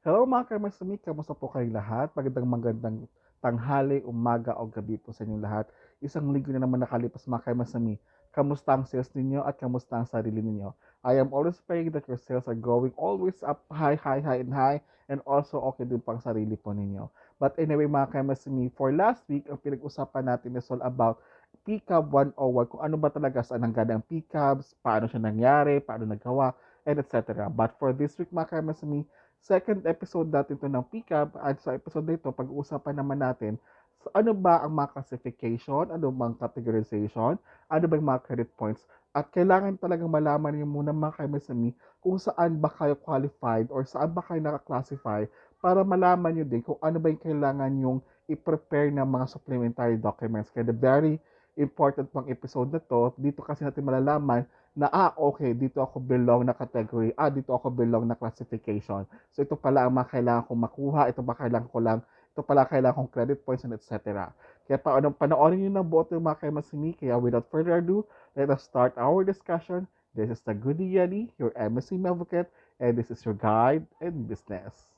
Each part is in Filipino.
Hello mga kamasami, kamusta po kayong lahat? Magandang magandang tanghali, umaga o gabi po sa inyong lahat. Isang linggo na naman nakalipas mga kamasami. Kamusta ang sales ninyo at kamusta ang sarili ninyo? I am always praying that your sales are going always up high, high, high, and high and also okay din pang sarili po ninyo. But anyway mga kamasami, for last week, ang pinag-usapan natin is all about PCAB 101, kung ano ba talaga saan ang ganang PCABs, paano siya nangyari, paano nagawa, and etc. But for this week mga kamasami, second episode natin ito ng PCAB at sa episode na ito, pag-uusapan naman natin so ano ba ang mga classification, ano bang categorization, ano ba yung mga credit points, at kailangan talagang malaman niyo muna mga kaimasami kung saan ba kayo qualified or saan ba kayo naka-classify para malaman niyo din kung ano ba yung kailangan yung i-prepare ng mga supplementary documents. Kaya the very important pang episode na to, dito kasi natin malalaman na ah, okay, dito ako belong na category, ah, dito ako belong na classification. So ito pala ang mga kailangan kong makuha, ito ba kailangan ko lang, ito pala kailangan kong credit points and etc. Kaya pa, anong panoorin nyo ng buo ito mga kaimasimi, kaya without further ado, let us start our discussion. This is the Goody Yeti, your MSC advocate, and this is your guide in business.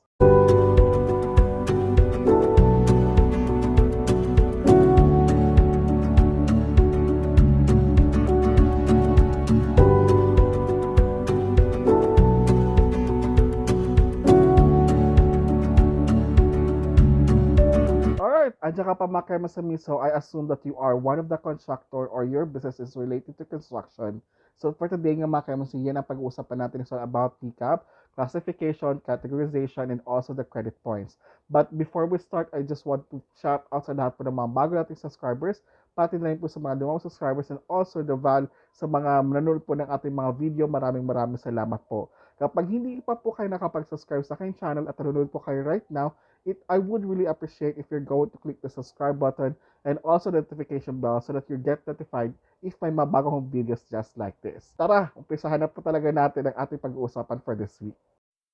Alright, andyan ka pa mga kaimasami, so I assume that you are one of the constructor or your business is related to construction. So for today nga mga kaimasami, yan ang pag-uusapan natin is about PCAP, classification, categorization, and also the credit points. But before we start, I just want to shout out sa lahat po ng mga bago nating subscribers, pati na rin po sa mga lumang subscribers, and also the val sa mga nanonood po ng ating mga video. Maraming maraming salamat po. Kapag hindi pa po kayo nakapag-subscribe sa aking channel at nanonood po kayo right now, it I would really appreciate if you're going to click the subscribe button and also the notification bell so that you get notified if may mabagong videos just like this. Tara, umpisahan na po talaga natin ang ating pag-uusapan for this week.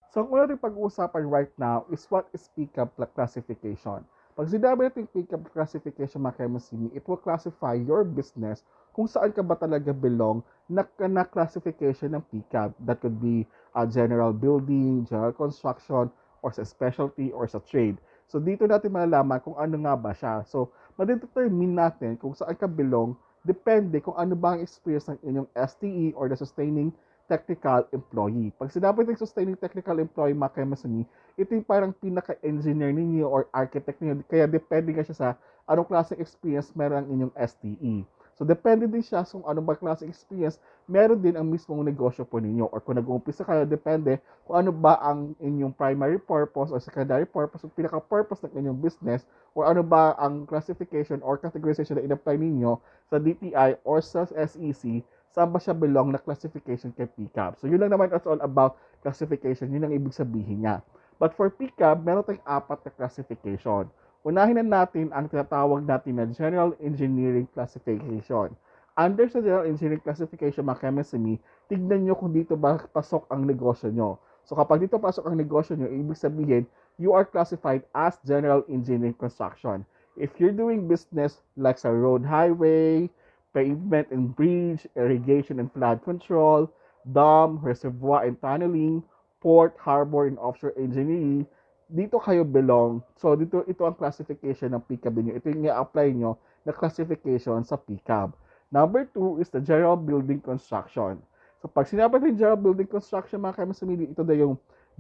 So, ang una nating pag-uusapan right now is what is PCAP classification. Pag sinabi natin PCAP classification mga kaimasini, it will classify your business kung saan ka ba talaga belong na, na classification ng PCAP. That could be uh, general building, general construction, or sa specialty or sa trade. So dito natin malalaman kung ano nga ba siya. So madedetermine natin kung saan ka belong depende kung ano ba ang experience ng inyong STE or the sustaining technical employee. Pag sinabi ng sustaining technical employee, mga kaimasani, ito yung parang pinaka-engineer ninyo or architect ninyo. Kaya depende nga siya sa anong klaseng experience meron ang inyong STE. So, depende din siya kung anong ba klase experience, meron din ang mismong negosyo po ninyo. Or kung nag-uumpisa kayo, depende kung ano ba ang inyong primary purpose or secondary purpose, o pinaka-purpose ng inyong business, or ano ba ang classification or categorization na in-apply ninyo sa DTI or sa SEC, saan ba siya belong na classification kay PCAB. So, yun lang naman it's all about classification. Yun ang ibig sabihin niya. But for PCAB, meron tayong apat na classification. Unahin na natin ang tinatawag natin na General Engineering Classification. Under sa General Engineering Classification, mga KMSME, tignan nyo kung dito ba pasok ang negosyo nyo. So kapag dito pasok ang negosyo nyo, ibig sabihin, you are classified as General Engineering Construction. If you're doing business like sa road highway, pavement and bridge, irrigation and flood control, dam, reservoir and tunneling, port, harbor, and offshore engineering, dito kayo belong. So, dito, ito ang classification ng PCAB niyo. Ito yung i-apply nyo na classification sa PCAB. Number two is the general building construction. So, pag sinabi natin general building construction, mga kaimasamili, ito na yung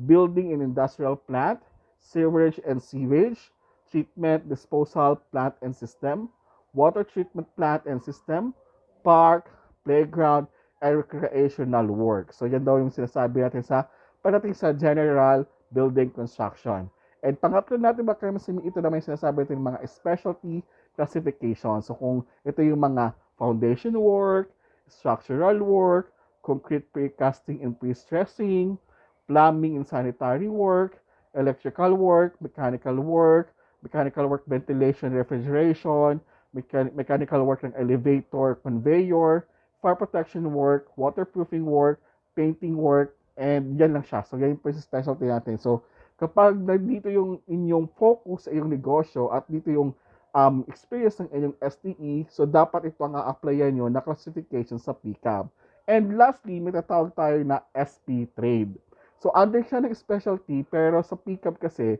building and industrial plant, sewerage and sewage, treatment, disposal plant and system, water treatment plant and system, park, playground, and recreational work. So, yan daw yung sinasabi natin sa pagdating sa general building construction. And pangatlo natin ba kayo masimi, ito naman yung sinasabi natin mga specialty classification. So, kung ito yung mga foundation work, structural work, concrete precasting and pre-stressing, plumbing and sanitary work, electrical work, mechanical work, mechanical work ventilation, refrigeration, mechan- mechanical work ng elevator, conveyor, fire protection work, waterproofing work, painting work, and yan lang siya. So, yan yung specialty natin. So, kapag nandito yung inyong focus sa iyong negosyo at dito yung um, experience ng inyong STE, so dapat ito ang a-applyan nyo na classification sa PCAB. And lastly, may tatawag tayo na SP trade. So, under siya ng specialty, pero sa pickup kasi,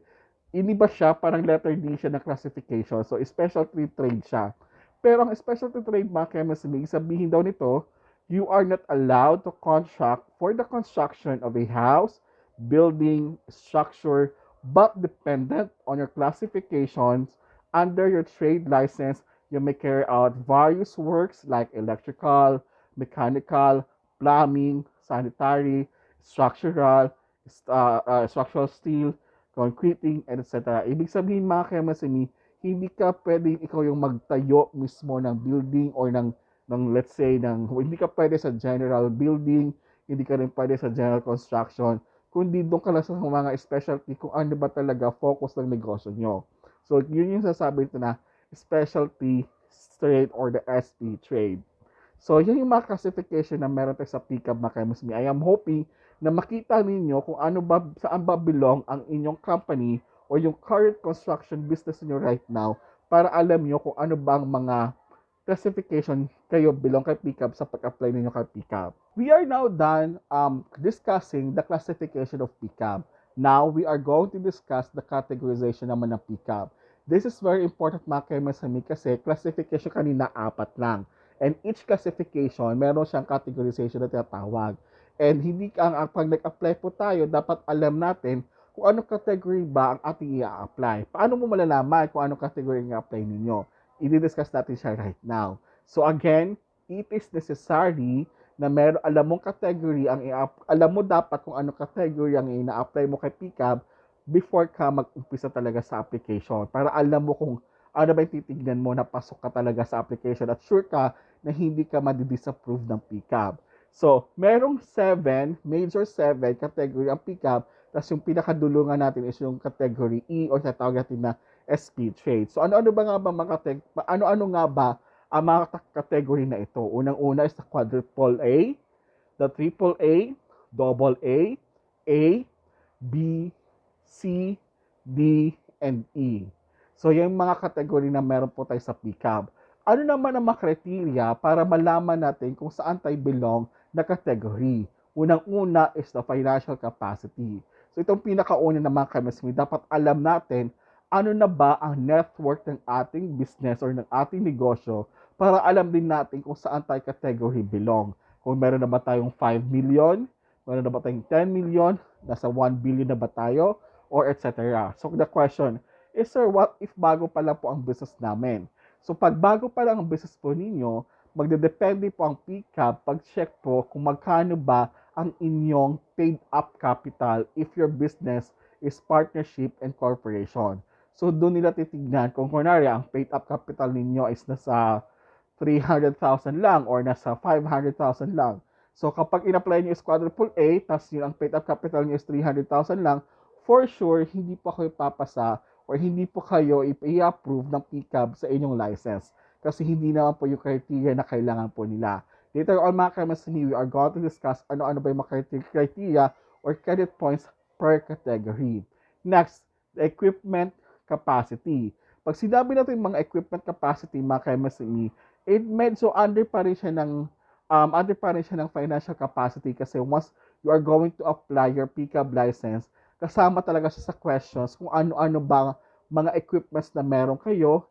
iniba siya, parang letter D siya ng classification. So, specialty trade siya. Pero ang specialty trade mga chemistry, sabihin daw nito, you are not allowed to contract for the construction of a house, building, structure, but dependent on your classifications under your trade license, you may carry out various works like electrical, mechanical, plumbing, sanitary, structural, uh, uh, structural steel, concreting, etc. Ibig sabihin mga KMSME, hindi ka pwedeng ikaw yung magtayo mismo ng building or ng, ng let's say, ng, hindi ka pwede sa general building, hindi ka rin pwede sa general construction, kundi doon ka lang sa mga specialty kung ano ba talaga focus ng negosyo nyo. So, yun yung sasabi ito na specialty trade or the SP trade. So, yun yung mga classification na meron tayo sa pickup mga kaimusmi. I am hoping na makita ninyo kung ano ba, saan ba belong ang inyong company or yung current construction business niyo right now para alam nyo kung ano bang mga classification kayo belong kay pickup sa pag-apply ninyo kay pickup. We are now done um, discussing the classification of pickup. Now, we are going to discuss the categorization naman ng pickup. This is very important mga kaimasami kasi classification kanina apat lang. And each classification, meron siyang categorization na tinatawag. And hindi ang, ang pag nag-apply po tayo, dapat alam natin kung anong category ba ang ating i-apply. Paano mo malalaman kung anong category ang i-apply ninyo? I-discuss natin siya right now. So again, it is necessary na meron, alam mong category, ang alam mo dapat kung anong category ang ina-apply mo kay pickup before ka mag-umpisa talaga sa application para alam mo kung ano ba yung titignan mo na pasok ka talaga sa application at sure ka na hindi ka madidisapprove ng pickup. So, merong 7, major 7 category ang pickup, tapos yung pinakadulungan natin is yung category E or tatawag natin na SP trade. So, ano-ano ba nga ba mga ano-ano nga ba ang mga category na ito? Unang-una is the quadruple A, the triple A, double A, A, B, C, D, and E. So, yung mga kategory na meron po tayo sa pickup. Ano naman ang mga criteria para malaman natin kung saan tayo belong na category? Unang-una is the financial capacity. So, itong pinakauna ng mga chemistry, dapat alam natin ano na ba ang net worth ng ating business or ng ating negosyo para alam din natin kung saan tayo category belong. Kung meron na ba tayong 5 million, meron na ba tayong 10 million, nasa 1 billion na ba tayo, or etc. So the question is, sir, what if bago pa lang po ang business namin? So pag bago pa lang ang business po ninyo, magdedepende po ang pickup pag-check po kung magkano ba ang inyong paid up capital if your business is partnership and corporation. So doon nila titignan kung kunwari ang paid up capital ninyo is nasa 300,000 lang or nasa 500,000 lang. So kapag in-apply niyo is quadruple A, tapos yung ang paid up capital niyo is 300,000 lang, for sure, hindi po kayo papasa or hindi po kayo i-approve ng PCAB sa inyong license kasi hindi naman po yung criteria na kailangan po nila. Later on mga kamasini, we are going to discuss ano-ano ba yung mga criteria or credit points per category. Next, the equipment capacity. Pag sinabi natin mga equipment capacity, mga kamasini, it medyo under pa rin siya ng um, under pa rin siya ng financial capacity kasi once you are going to apply your PCAB license, kasama talaga siya sa questions kung ano-ano ba mga equipments na meron kayo,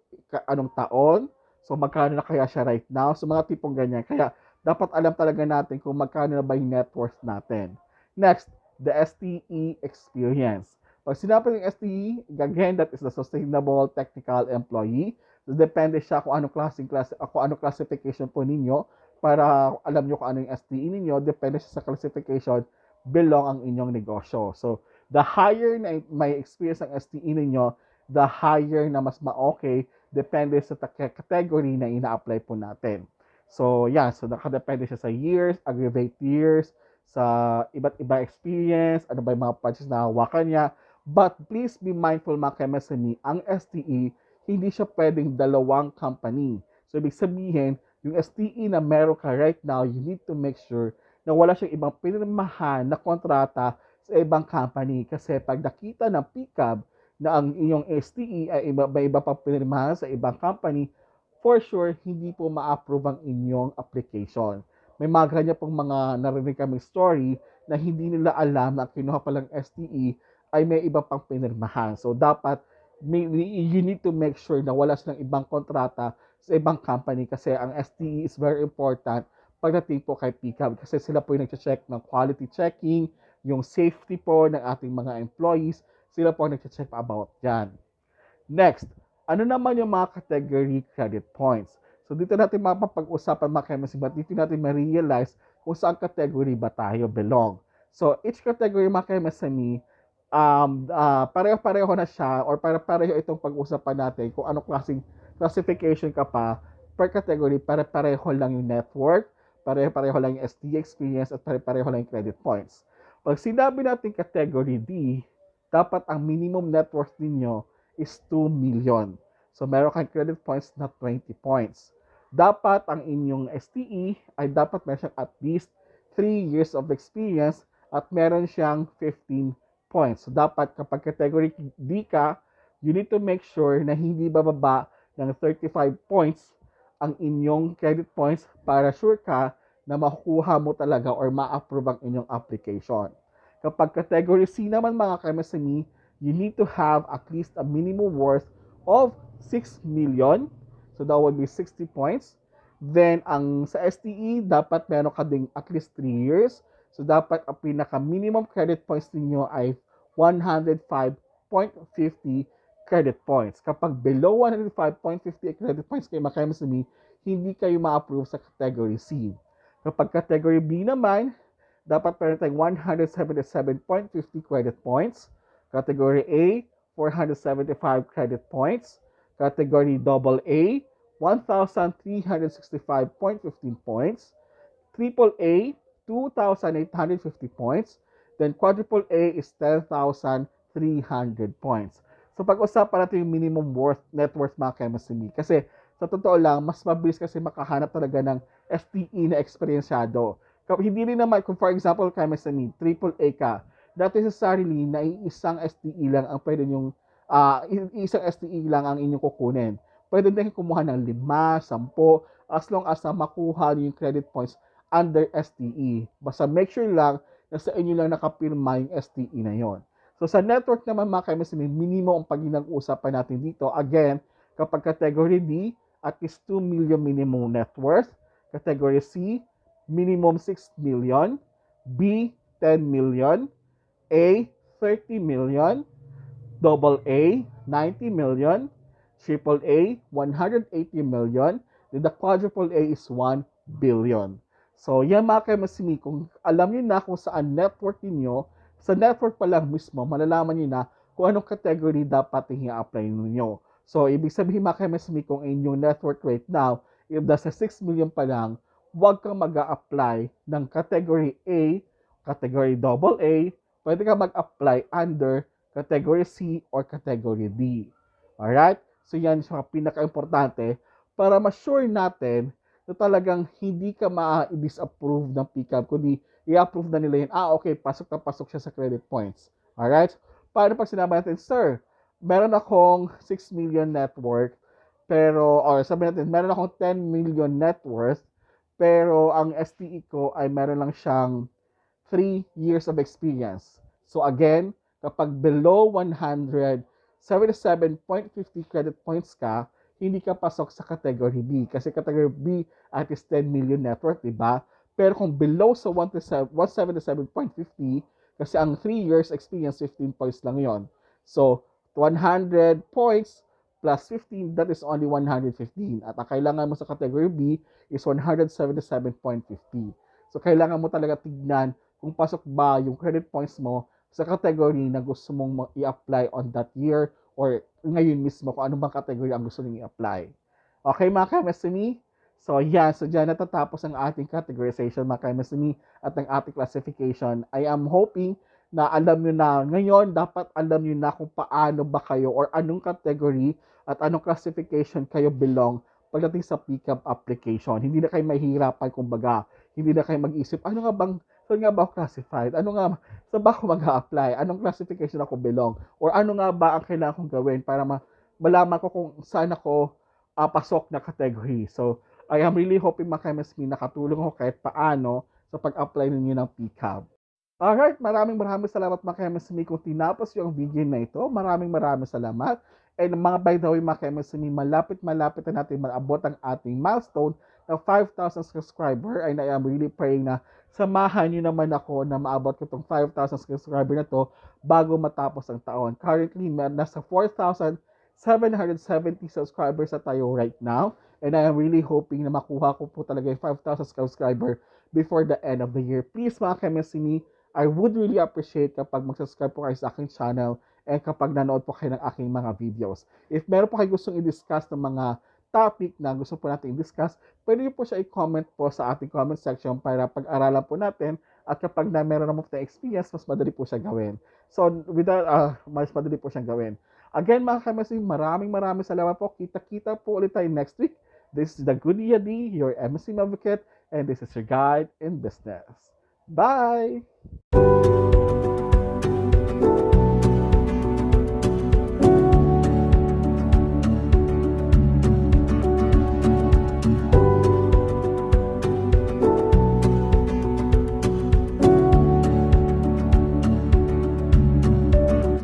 anong taon, so magkano na kaya siya right now, so mga tipong ganyan. Kaya dapat alam talaga natin kung magkano na ba yung net worth natin. Next, the STE experience. Pag sinabi ng STE, again, that is the Sustainable Technical Employee. So, depende siya kung anong klaseng class, kung anong classification po ninyo para alam nyo kung ano yung STE ninyo. Depende siya sa classification belong ang inyong negosyo. So, the higher na may experience ng STE ninyo, the higher na mas ma-okay depende sa category na ina-apply po natin. So, yeah, so nakadepende siya sa years, aggregate years, sa iba't iba experience, ano ba yung mga projects na hawakan niya. But please be mindful mga KMSME, ang STE, hindi siya pwedeng dalawang company. So, ibig sabihin, yung STE na meron ka right now, you need to make sure na wala siyang ibang pinirmahan na kontrata sa ibang company. Kasi pag nakita ng PCAB na ang inyong STE ay iba, may iba pang pinirmahan sa ibang company, for sure, hindi po ma-approve ang inyong application. may mga ganyan pong mga narinig kaming story na hindi nila alam na kinuha palang STE ay may iba pang pinirmahan. So, dapat may, you need to make sure na wala silang ibang kontrata sa ibang company kasi ang STE is very important pagdating po kay PCAB kasi sila po yung nag-check ng quality checking, yung safety po ng ating mga employees, sila po nag-check about yan. Next, ano naman yung mga category credit points? So dito natin mapapag-usapan mga chemistry, but dito natin ma-realize kung saan category ba tayo belong. So each category mga chemistry, um, uh, pareho-pareho na siya or pare-pareho itong pag-usapan natin kung anong klaseng classification ka pa per category, pare-pareho lang yung network, pare-pareho lang yung SD experience at pare-pareho lang yung credit points. Pag sinabi natin category D, dapat ang minimum net worth ninyo is 2 million. So, meron kang credit points na 20 points. Dapat ang inyong STE ay dapat meron siyang at least 3 years of experience at meron siyang 15 points. So, dapat kapag category D ka, you need to make sure na hindi bababa ng 35 points ang inyong credit points para sure ka na makukuha mo talaga or ma-approve ang inyong application. Kapag category C naman mga ka-MSME, you need to have at least a minimum worth of 6 million. So that would be 60 points. Then, ang sa STE, dapat meron ka ding at least 3 years. So, dapat ang pinaka-minimum credit points ninyo ay 105.50 credit points. Kapag below 105.50 credit points kayo makakamsami, hindi kayo ma-approve sa category C. Kapag category B naman, dapat meron tayong 177.50 credit points. Category A, 475 credit points. Category AA, 1,365.15 points. Triple A, 2,850 points. Then quadruple A is 10,300 points. So pag-usapan natin yung minimum worth, net worth mga chemistry. Kasi sa totoo lang, mas mabilis kasi makahanap talaga ng STE na eksperyensyado hindi rin naman, kung for example, may need, triple A ka, not necessarily na isang STE lang ang pwede yung, uh, isang STE lang ang inyong kukunin. Pwede din kumuha ng lima, sampo, as long as na makuha yung credit points under STE. Basta make sure lang na sa inyo lang nakapirma yung STE na yon. So sa network naman mga kaimis, minimum ang pag-usapan natin dito. Again, kapag category D, at least 2 million minimum net worth. Category C, minimum 6 million, B 10 million, A 30 million, double A 90 million, triple A 180 million, then the quadruple A is 1 billion. So, yan mga kaimasimi, kung alam niyo na kung saan network niyo, sa network pa lang mismo, malalaman niyo na kung anong category dapat i-apply niyo. So, ibig sabihin mga kaimasimi, kung inyong network right now, if nasa 6 million pa lang, huwag kang mag apply ng category A, category AA, pwede ka mag-apply under category C or category D. Alright? So yan siya pinaka-importante para ma-sure natin na talagang hindi ka ma-disapprove ng PCAB, kundi i-approve na nila yun, ah, okay, pasok na pasok siya sa credit points. Alright? Paano pag sinabi natin, sir, meron akong 6 million net worth, pero, or sabi natin, meron akong 10 million net worth, pero ang STE ko ay meron lang siyang 3 years of experience. So again, kapag below 177.50 credit points ka, hindi ka pasok sa category B. Kasi category B at is 10 million net worth, di ba? Pero kung below sa 177.50, kasi ang 3 years experience, 15 points lang yon. So, 100 points plus 15, that is only 115. At ang kailangan mo sa category B is 177.50. So, kailangan mo talaga tignan kung pasok ba yung credit points mo sa category na gusto mong i-apply on that year or ngayon mismo kung ano bang category ang gusto nyo i-apply. Okay mga ka-MSME? So yan, so dyan natatapos ang ating categorization mga ka-MSME at ang ating classification. I am hoping na alam nyo na ngayon, dapat alam nyo na kung paano ba kayo or anong category at anong classification kayo belong pagdating sa pickup application. Hindi na kayo mahihirapan, kumbaga. Hindi na kayo mag-isip, ano nga bang, saan nga ba ako classified? Ano nga, saan ba ako mag-apply? Anong classification ako belong? Or ano nga ba ang kailangan kong gawin para ma- malaman ko kung saan ako uh, pasok na category. So, I am really hoping mga ka-MSME nakatulong ako kahit paano sa pag-apply ninyo ng PCAB. Alright, maraming maraming salamat mga ka-MSME kung tinapos yung video na ito. Maraming maraming salamat. And mga by the way mga ka-MSME, malapit-malapit na natin maabot ang ating milestone na 5,000 subscriber and I am really praying na samahan nyo naman ako na maabot ko itong 5,000 subscriber na to bago matapos ang taon. Currently, nasa 4,770 subscribers na tayo right now. And I am really hoping na makuha ko po talaga yung 5,000 subscriber before the end of the year. Please mga ka-MSME, I would really appreciate kapag mag-subscribe po kayo sa aking channel and kapag nanood po kayo ng aking mga videos. If meron po kayo gustong i-discuss ng mga topic na gusto po natin i-discuss, pwede niyo po siya i-comment po sa ating comment section para pag-aralan po natin at kapag na meron naman po tayong experience, mas madali po siya gawin. So, without, uh, mas madali po siyang gawin. Again, mga kamasi, maraming maraming salamat po. Kita-kita po ulit tayo next week. This is the Good D, your MSC advocate, and this is your guide in business. Bye!